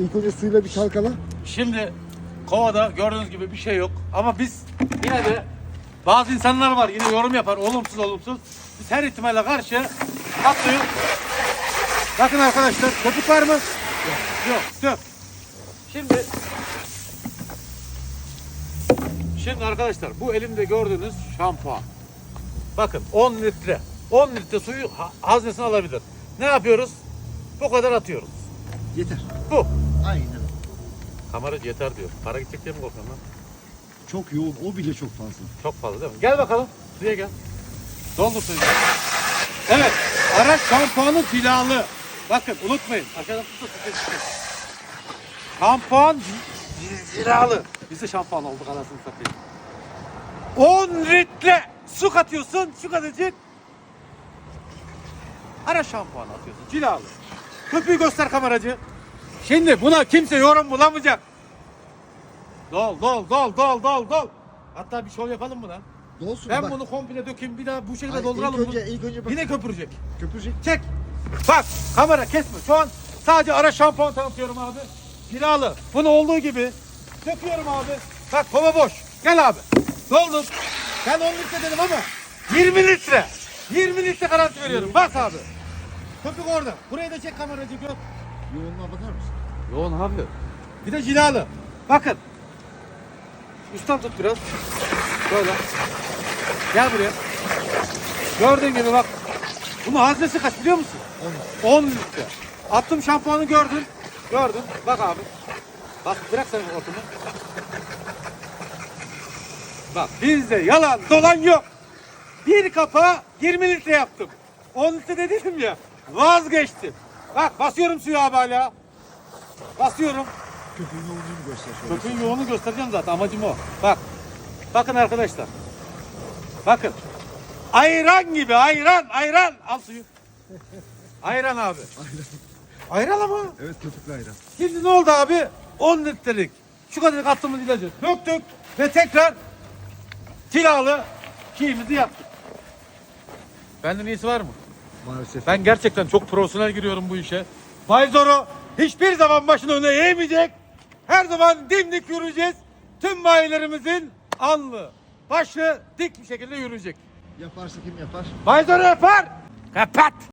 İlk önce suyla bir çalkala. Şimdi kovada gördüğünüz gibi bir şey yok. Ama biz yine de bazı insanlar var yine yorum yapar olumsuz olumsuz. Biz her ihtimale karşı atlıyor. Bakın arkadaşlar köpük var mı? Yok. Yok. Şimdi Şimdi arkadaşlar bu elimde gördüğünüz şampuan. Bakın 10 litre. 10 litre suyu ha- haznesine alabilir. Ne yapıyoruz? Bu kadar atıyoruz. Yeter. Bu. Aynen. Kameracı yeter diyor. Para gidecek diye mi korkuyorsun lan? Çok yoğun. O bile çok fazla. Çok fazla değil mi? Gel bakalım. Suya gel. Doldur suyu. Evet. Araç şampuanı filalı. Bakın unutmayın. Aşağıdan tut tut tut. tut. Şampuan filalı. Biz de şampuan olduk anasını satayım. 10 litre su katıyorsun. Şu kadarcık. Ara şampuan atıyorsun. Cilalı. Köpüğü göster kameracı. Şimdi buna kimse yorum bulamayacak. Dol dol dol dol dol dol. Hatta bir şov yapalım lan? Dolsun Ben bak. bunu komple dökeyim bir daha bu şekilde Hayır, dolduralım ilk önce, ilk önce bak. Yine köpürecek. köpürecek. Çek. Bak kamera kesme. Şu an sadece ara şampuan tanıtıyorum abi. Cilalı. Bunu olduğu gibi döküyorum abi. Bak kova boş. Gel abi. Doldur. Ben 10 litre dedim ama 20 litre. 20 litre garanti veriyorum. Bas abi. Köpük orada. Burayı da çek kameracı gör. Yoğunluğa bakar mısın? Yoğun abi. Bir de cilalı. Bakın. Üstten tut biraz. Böyle. Gel buraya. Gördüğün gibi bak. Bunun haznesi kaç biliyor musun? 10 litre. Attım şampuanı gördün. Gördün. Bak abi. Bak bırak sen hortumu. Bak bizde yalan dolan yok. Bir kapağı 20 litre yaptım. 10 litre de dedim ya. Vazgeçtim. Bak basıyorum suyu abi hala. Basıyorum. Köpüğün yoğunluğunu göster şöyle. Köpüğün yoğunu göstereceğim zaten amacım o. Bak. Bakın arkadaşlar. Bakın. Ayran gibi ayran ayran. Al suyu. Ayran abi. Ayran ama. Evet köpüklü ayran. Şimdi ne oldu abi? 10 litrelik. Şu kadar attığımız ilacı döktük ve tekrar kilalı kiyimizi yaptık. Benden iyisi var mı? Maalesef. Ben gerçekten çok profesyonel giriyorum bu işe. Bay Zoro hiçbir zaman başını öne eğmeyecek. Her zaman dimdik yürüyeceğiz. Tüm bayilerimizin alnı, başı dik bir şekilde yürüyecek. Yaparsa kim yapar? Bay Zoro yapar. Kapat.